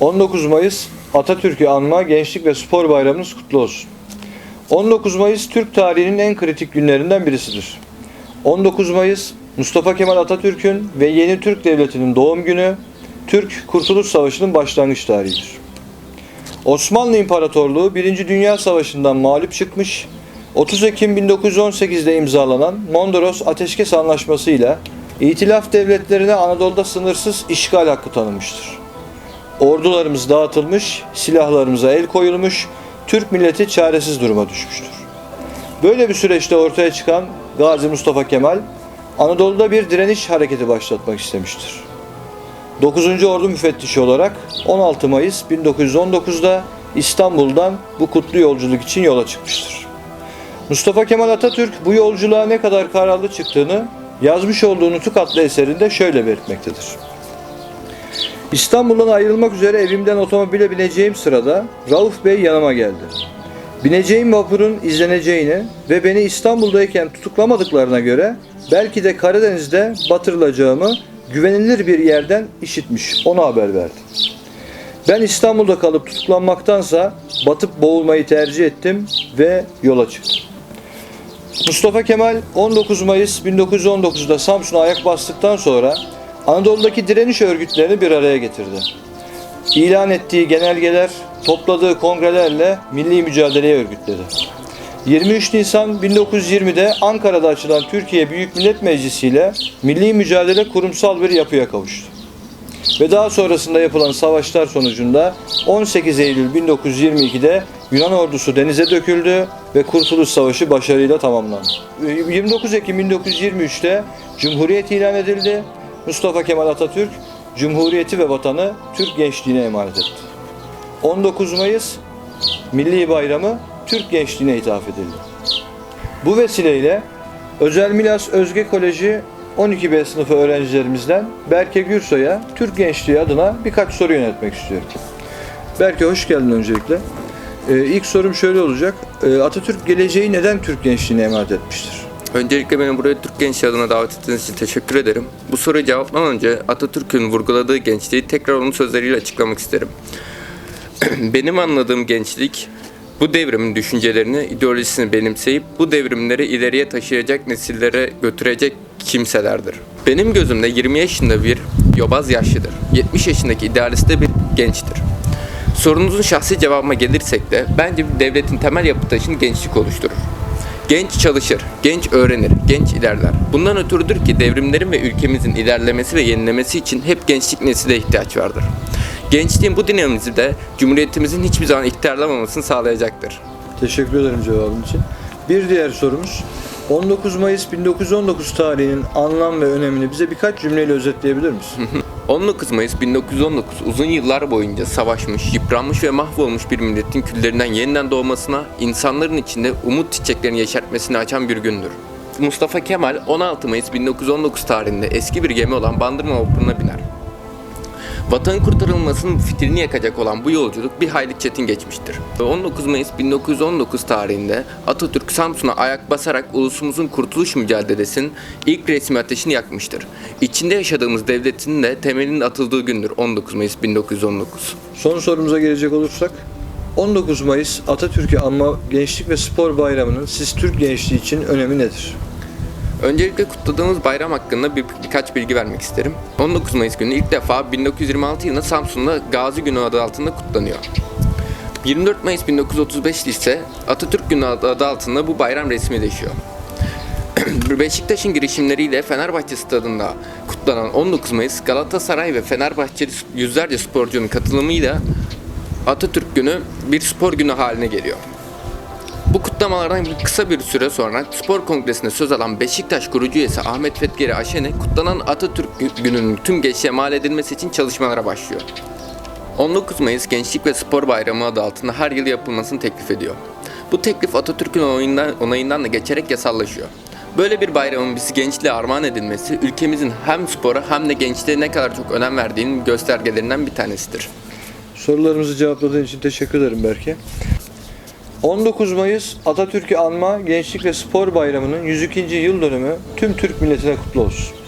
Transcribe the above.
19 Mayıs Atatürk'ü anma Gençlik ve Spor Bayramınız kutlu olsun. 19 Mayıs Türk tarihinin en kritik günlerinden birisidir. 19 Mayıs Mustafa Kemal Atatürk'ün ve yeni Türk Devleti'nin doğum günü, Türk Kurtuluş Savaşı'nın başlangıç tarihidir. Osmanlı İmparatorluğu 1. Dünya Savaşı'ndan mağlup çıkmış, 30 Ekim 1918'de imzalanan Mondros Ateşkes Anlaşması ile İtilaf devletlerine Anadolu'da sınırsız işgal hakkı tanınmıştır. Ordularımız dağıtılmış, silahlarımıza el koyulmuş, Türk milleti çaresiz duruma düşmüştür. Böyle bir süreçte ortaya çıkan Gazi Mustafa Kemal, Anadolu'da bir direniş hareketi başlatmak istemiştir. 9. Ordu müfettişi olarak 16 Mayıs 1919'da İstanbul'dan bu kutlu yolculuk için yola çıkmıştır. Mustafa Kemal Atatürk bu yolculuğa ne kadar kararlı çıktığını yazmış olduğu Nutuk adlı eserinde şöyle belirtmektedir. İstanbul'dan ayrılmak üzere evimden otomobile bineceğim sırada Rauf Bey yanıma geldi. Bineceğim vapurun izleneceğini ve beni İstanbul'dayken tutuklamadıklarına göre belki de Karadeniz'de batırılacağımı güvenilir bir yerden işitmiş. Ona haber verdi. Ben İstanbul'da kalıp tutuklanmaktansa batıp boğulmayı tercih ettim ve yola çıktım. Mustafa Kemal 19 Mayıs 1919'da Samsun'a ayak bastıktan sonra Anadolu'daki direniş örgütlerini bir araya getirdi. İlan ettiği genelgeler, topladığı kongrelerle milli mücadeleyi örgütledi. 23 Nisan 1920'de Ankara'da açılan Türkiye Büyük Millet Meclisi ile milli mücadele kurumsal bir yapıya kavuştu. Ve daha sonrasında yapılan savaşlar sonucunda 18 Eylül 1922'de Yunan ordusu denize döküldü ve Kurtuluş Savaşı başarıyla tamamlandı. 29 Ekim 1923'te Cumhuriyet ilan edildi. Mustafa Kemal Atatürk Cumhuriyeti ve vatanı Türk gençliğine emanet etti. 19 Mayıs Milli Bayramı Türk gençliğine ithaf edildi. Bu vesileyle Özel Milas Özge Koleji 12B sınıfı öğrencilerimizden Berke Gürsoy'a Türk gençliği adına birkaç soru yönetmek istiyorum. Berke hoş geldin öncelikle. Ee, ilk sorum şöyle olacak. Ee, Atatürk geleceği neden Türk gençliğine emanet etmiştir? Öncelikle beni buraya Türk gençliği adına davet ettiğiniz için teşekkür ederim. Bu soruyu cevaplamadan önce Atatürk'ün vurguladığı gençliği tekrar onun sözleriyle açıklamak isterim. Benim anladığım gençlik bu devrimin düşüncelerini, ideolojisini benimseyip bu devrimleri ileriye taşıyacak nesillere götürecek kimselerdir. Benim gözümde 20 yaşında bir yobaz yaşlıdır. 70 yaşındaki idealist de bir gençtir. Sorunuzun şahsi cevabıma gelirsek de bence devletin temel yapı taşını gençlik oluşturur. Genç çalışır, genç öğrenir, genç ilerler. Bundan ötürüdür ki devrimlerin ve ülkemizin ilerlemesi ve yenilemesi için hep gençlik nesile ihtiyaç vardır. Gençliğin bu dinamizmi de Cumhuriyetimizin hiçbir zaman ihtiyarlamamasını sağlayacaktır. Teşekkür ederim cevabın için. Bir diğer sorumuz 19 Mayıs 1919 tarihinin anlam ve önemini bize birkaç cümleyle özetleyebilir misin? 19 Mayıs 1919 uzun yıllar boyunca savaşmış, yıpranmış ve mahvolmuş bir milletin küllerinden yeniden doğmasına, insanların içinde umut çiçeklerini yeşertmesini açan bir gündür. Mustafa Kemal 16 Mayıs 1919 tarihinde eski bir gemi olan Bandırma vapuruna biner. Vatanın kurtarılmasının fitilini yakacak olan bu yolculuk bir hayli çetin geçmiştir. 19 Mayıs 1919 tarihinde Atatürk Samsun'a ayak basarak ulusumuzun kurtuluş mücadelesinin ilk resmi ateşini yakmıştır. İçinde yaşadığımız devletin de temelinin atıldığı gündür 19 Mayıs 1919. Son sorumuza gelecek olursak 19 Mayıs Atatürk'ü anma Gençlik ve Spor Bayramı'nın siz Türk gençliği için önemi nedir? Öncelikle kutladığımız bayram hakkında bir, birkaç bilgi vermek isterim. 19 Mayıs günü ilk defa 1926 yılında Samsun'da Gazi Günü adı altında kutlanıyor. 24 Mayıs 1935 ise Atatürk Günü adı altında bu bayram resmileşiyor. Beşiktaş'ın girişimleriyle Fenerbahçe stadında kutlanan 19 Mayıs Galatasaray ve Fenerbahçeli yüzlerce sporcunun katılımıyla Atatürk Günü bir spor günü haline geliyor. Bu kutlamalardan bir kısa bir süre sonra spor kongresinde söz alan Beşiktaş kurucu üyesi Ahmet Fethgeri Aşen'e kutlanan Atatürk gününün tüm gençliğe mal edilmesi için çalışmalara başlıyor. 19 Mayıs Gençlik ve Spor Bayramı adı altında her yıl yapılmasını teklif ediyor. Bu teklif Atatürk'ün onayından, onayından da geçerek yasallaşıyor. Böyle bir bayramın bizi gençliğe armağan edilmesi ülkemizin hem spora hem de gençliğe ne kadar çok önem verdiğinin göstergelerinden bir tanesidir. Sorularımızı cevapladığın için teşekkür ederim Berke. 19 Mayıs Atatürk'ü anma Gençlik ve Spor Bayramı'nın 102. yıl dönümü tüm Türk milletine kutlu olsun.